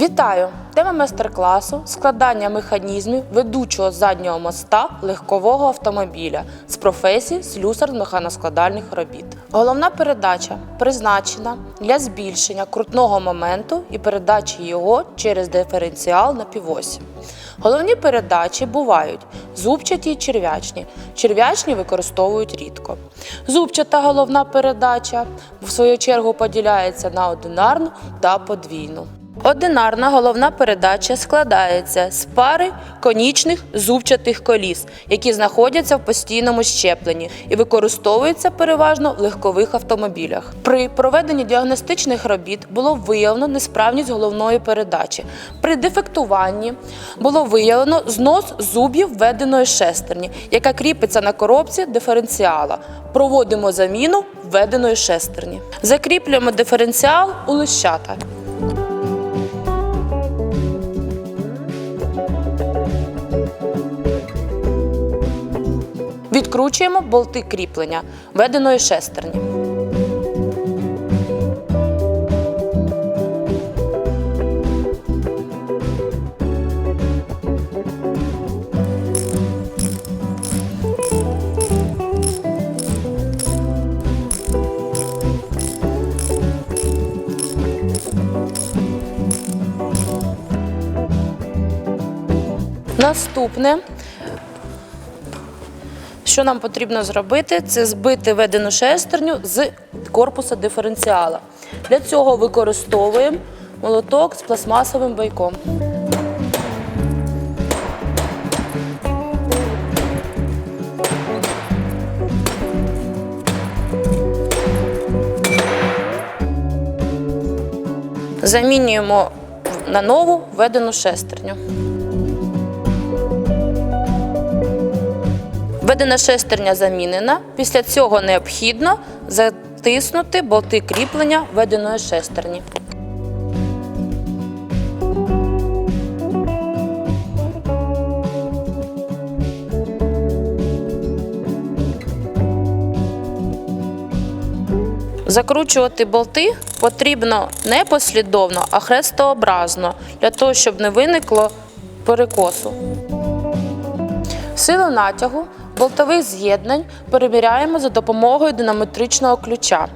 Вітаю! Тема майстер-класу складання механізмів ведучого заднього моста легкового автомобіля з професії слюсар механоскладальних робіт. Головна передача призначена для збільшення крутного моменту і передачі його через диференціал на півосі. Головні передачі бувають зубчаті і черв'ячні. Черв'ячні використовують рідко. Зубчата головна передача в свою чергу поділяється на одинарну та подвійну. Одинарна головна передача складається з пари конічних зубчатих коліс, які знаходяться в постійному щепленні і використовуються переважно в легкових автомобілях. При проведенні діагностичних робіт було виявлено несправність головної передачі. При дефектуванні було виявлено знос зубів введеної шестерні, яка кріпиться на коробці диференціала. Проводимо заміну введеної шестерні. Закріплюємо диференціал у лищата. Відкручуємо болти кріплення введеної шестерні. Наступне що нам потрібно зробити, це збити введену шестерню з корпуса диференціала. Для цього використовуємо молоток з пластмасовим байком. Замінюємо на нову введену шестерню. Введена шестерня замінена. Після цього необхідно затиснути болти кріплення введеної шестерні. Закручувати болти потрібно не послідовно, а хрестообразно, для того, щоб не виникло перекосу. Силу натягу болтових з'єднань перевіряємо за допомогою динаметричного ключа.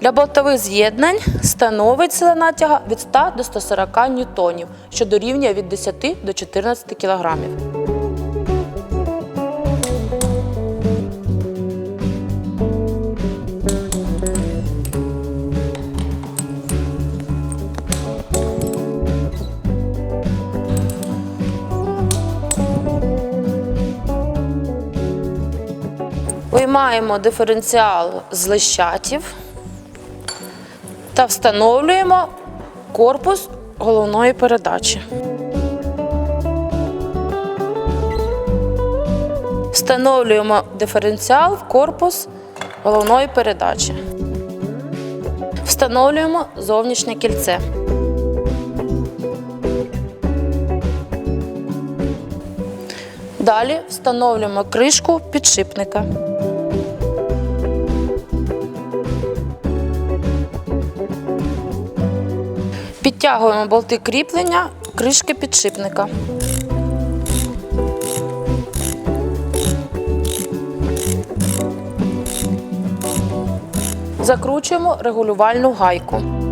Для болтових з'єднань становить сила натяга від 100 до 140 ньютонів, що дорівнює від 10 до 14 кілограмів. Виймаємо диференціал з лищатів та встановлюємо корпус головної передачі. Встановлюємо диференціал в корпус головної передачі. Встановлюємо зовнішнє кільце. Далі встановлюємо кришку підшипника. Підтягуємо болти кріплення кришки підшипника. Закручуємо регулювальну гайку.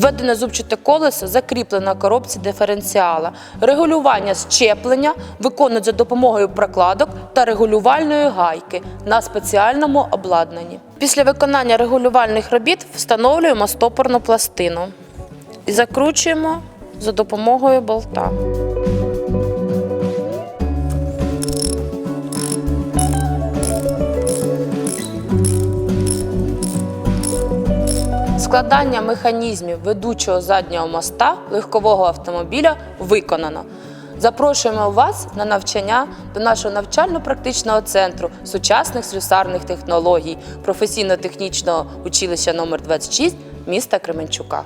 Введене зубчате колесо закріплене на коробці диференціала. Регулювання щеплення виконують за допомогою прокладок та регулювальної гайки на спеціальному обладнанні. Після виконання регулювальних робіт встановлюємо стопорну пластину і закручуємо за допомогою болта. Складання механізмів ведучого заднього моста легкового автомобіля виконано. Запрошуємо вас на навчання до нашого навчально-практичного центру сучасних слюсарних технологій професійно-технічного училища номер 26 міста Кременчука.